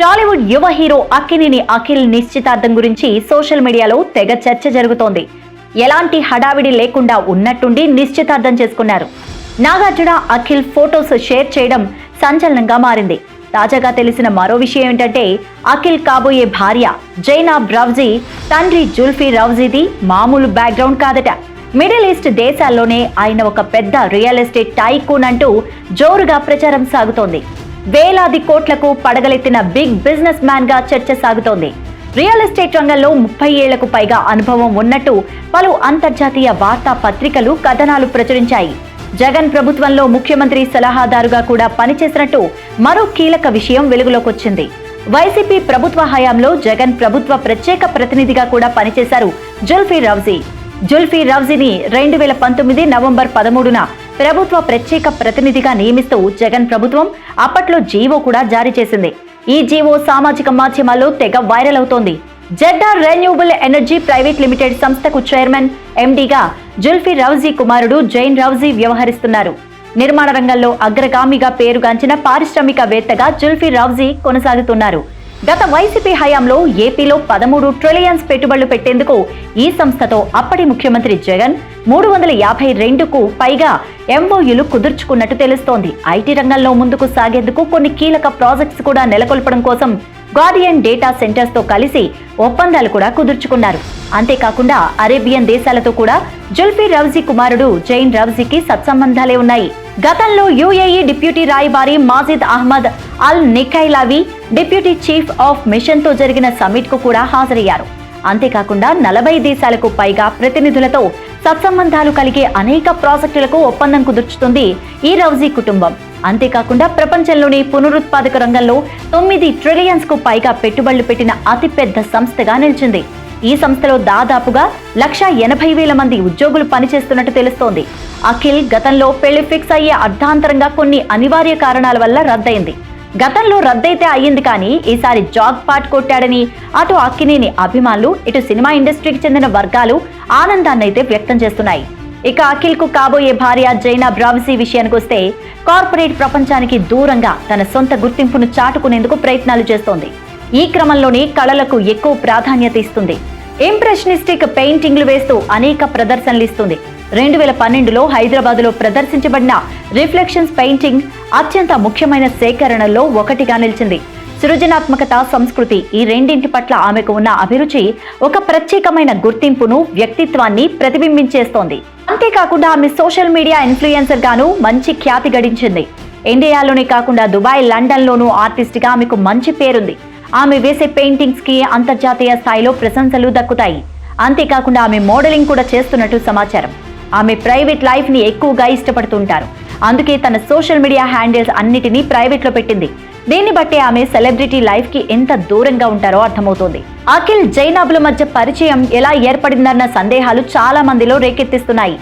టాలీవుడ్ యువ హీరో అక్కినేని అఖిల్ నిశ్చితార్థం గురించి సోషల్ మీడియాలో తెగ చర్చ జరుగుతోంది. ఎలాంటి హడావిడి లేకుండా ఉన్నట్టుండి నిశ్చితార్థం చేసుకున్నారు. నాగార్జున అఖిల్ ఫోటోస్ షేర్ చేయడం సంచలనంగా మారింది. తాజాగా తెలిసిన మరో విషయం ఏంటంటే అఖిల్ కాబోయే భార్య జైనాబ్ రవ్జీ తండ్రి జుల్ఫీ రవ్జీది మామూలు బ్యాక్గ్రౌండ్ కాదట. మిడిల్ ఈస్ట్ దేశాల్లోనే ఆయన ఒక పెద్ద రియల్ ఎస్టేట్ టైకూన్ అంటూ జోరుగా ప్రచారం సాగుతోంది. వేలాది కోట్లకు పడగలెత్తిన బిగ్ బిజినెస్ మ్యాన్గా చర్చ సాగుతోంది. రియల్ ఎస్టేట్ రంగంలో ముప్పై ఏళ్ళకు పైగా అనుభవం ఉన్నట్టు పలు అంతర్జాతీయ వార్తా పత్రికలు కథనాలు ప్రచురించాయి. జగన్ ప్రభుత్వంలో ముఖ్యమంత్రి సలహాదారుగా కూడా పనిచేసినట్టు మరో కీలక విషయం వెలుగులోకొచ్చింది. వైసీపీ ప్రభుత్వ హయాంలో జగన్ ప్రభుత్వ ప్రత్యేక ప్రతినిధిగా కూడా పనిచేశారు జుల్ఫీ రవ్జీ. జుల్ఫీ రవ్జీని రెండు వేల పంతొమ్మిది నవంబర్ పదమూడున ప్రభుత్వ ప్రత్యేక ప్రతినిధిగా నియమిస్తూ జగన్ ప్రభుత్వం అప్పట్లో జీవో కూడా జారీ చేసింది. ఈ జీవో సామాజిక మాధ్యమాల్లో తెగ వైరల్ అవుతోంది. Jeddah renewable energy private limited సంస్థకు చైర్మన్ ఎండీగా జుల్ఫీ రౌజీ కుమారుడు జైన్ రౌజీ వ్యవహరిస్తున్నారు. నిర్మాణ రంగంలో అగ్రగామిగా పేరుగాంచిన పారిశ్రామికవేత్తగా జుల్ఫీ రౌజీ కొనసాగుతున్నారు. గత వైసీపీ హయాంలో ఏపీలో పదమూడు ట్రిలియన్స్ పెట్టుబడులు పెట్టేందుకు ఈ సంస్థతో అప్పటి ముఖ్యమంత్రి జగన్ మూడు వందల యాభై రెండుకు పైగా ఎంఓయూలు కుదుర్చుకున్నట్టు తెలుస్తోంది. ఐటీ రంగంలో ముందుకు సాగేందుకు కొన్ని కీలక ప్రాజెక్ట్స్ కూడా నెలకొల్పడం కోసం గార్డియన్ డేటా సెంటర్స్తో కలిసి ఒప్పందాలు కూడా కుదుర్చుకున్నారు. అంతేకాకుండా అరేబియన్ దేశాలతో కూడా జుల్ఫీ రౌజీ కుమారుడు జైన్ రౌజీకి సత్సంబంధాలే ఉన్నాయి. గతంలో యుఏఈ డిప్యూటీ రాయబారి మాజిద్ అహ్మద్ అల్ నిఖైలావి డిప్యూటీ చీఫ్ ఆఫ్ మిషన్తో జరిగిన సమ్మిట్కు కూడా హాజరయ్యారు. అంతేకాకుండా నలభై దేశాలకు పైగా ప్రతినిధులతో సత్సంబంధాలు కలిగే అనేక ప్రాజెక్టులకు ఒప్పందం కుదుర్చుతుంది ఈ రౌజీ కుటుంబం. అంతేకాకుండా ప్రపంచంలోని పునరుత్పాదక రంగంలో తొమ్మిది ట్రిలియన్స్కు పైగా పెట్టుబడులు పెట్టిన అతిపెద్ద సంస్థగా నిలిచింది. ఈ సంస్థలో దాదాపుగా లక్ష ఎనభై వేల మంది ఉద్యోగులు పనిచేస్తున్నట్టు తెలుస్తోంది. అఖిల్ గతంలో పెళ్ళి ఫిక్స్ అయ్యే అర్ధాంతరంగా కొన్ని అనివార్య కారణాల వల్ల రద్దయింది. గతంలో రద్దయితే అయ్యింది కానీ ఈసారి జాగ్ పాట్ కొట్టాడని అటు అక్కినేని అభిమానులు ఇటు సినిమా ఇండస్ట్రీకి చెందిన వర్గాలు ఆనందాన్నైతే వ్యక్తం చేస్తున్నాయి. ఇక అఖిల్కు కాబోయే భార్య జైనా బ్రావిసీ విషయానికి వస్తే కార్పొరేట్ ప్రపంచానికి దూరంగా తన సొంత గుర్తింపును చాటుకునేందుకు ప్రయత్నాలు చేస్తోంది. ఈ క్రమంలోనే కళలకు ఎక్కువ ప్రాధాన్యత ఇస్తుంది. ఇంప్రెషనిస్టిక్ పెయింటింగ్లు వేస్తూ అనేక ప్రదర్శనలు ఇస్తుంది రెండు వేల పన్నెండులో హైదరాబాద్లో ప్రదర్శించబడిన రిఫ్లెక్షన్స్ పెయింటింగ్ అత్యంత ముఖ్యమైన సేకరణలో ఒకటిగా నిలిచింది. సృజనాత్మకత సంస్కృతి ఈ రెండింటి పట్ల ఆమెకు ఉన్న అభిరుచి ఒక ప్రత్యేకమైన గుర్తింపును వ్యక్తిత్వాన్ని ప్రతిబింబించేస్తోంది. అంతేకాకుండా ఆమె సోషల్ మీడియా ఇన్ఫ్లుయెన్సర్ గాను మంచి ఖ్యాతి గడించింది. ఇండియాలోనే కాకుండా దుబాయ్ లండన్లోనూ ఆర్టిస్ట్గా ఆమెకు మంచి పేరుంది. ఆమె వేసే పెయింటింగ్స్కి అంతర్జాతీయ స్థాయిలో ప్రశంసలు దక్కుతాయి. అంతేకాకుండా ఆమె మోడలింగ్ కూడా చేస్తున్నట్టు సమాచారం. ఆమె ప్రైవేట్ లైఫ్ని ఎక్కువగా ఇష్టపడుతుంటారు. అందుకే తన సోషల్ మీడియా హ్యాండిల్స్ అన్నిటినీ ప్రైవేట్లో పెట్టింది. దీన్ని బట్టి ఆమె సెలబ్రిటీ లైఫ్కి ఎంత దూరంగా ఉంటారో అర్థమవుతోంది. అఖిల్ జైనాబ్ల మధ్య పరిచయం ఎలా ఏర్పడిందన్న సందేహాలు చాలా మందిలో రేకెత్తిస్తున్నాయి.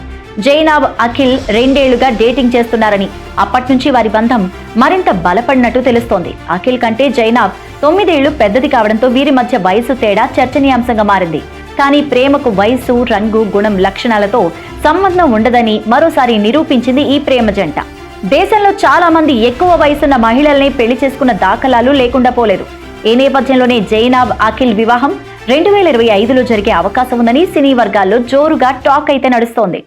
జైనాబ్ అఖిల్ రెండేళ్ళుగా డేటింగ్ చేస్తున్నారని. అప్పటి నుంచి వారి బంధం మరింత బలపడినట్టు తెలుస్తోంది. అఖిల్ కంటే జైనాబ్ తొమ్మిదేళ్ళు పెద్దది కావడంతో వీరి మధ్య వయసు తేడా చర్చనీయాంశంగా మారింది. కానీ ప్రేమకు వయసు రంగు గుణం లక్షణాలతో సంబంధం ఉండదని మరోసారి నిరూపించింది ఈ ప్రేమ జంట. దేశంలో చాలా మంది ఎక్కువ వయసున్న మహిళల్ని పెళ్ళి చేసుకున్న దాఖలాలు లేకుండా పోలేదు. ఈ నేపథ్యంలోనే జైనాబ్ అఖిల్ వివాహం రెండు వేల ఇరవై ఐదులో జరిగే అవకాశం ఉందని సినీ వర్గాల్లో జోరుగా టాక్ అయితే నడుస్తోంది.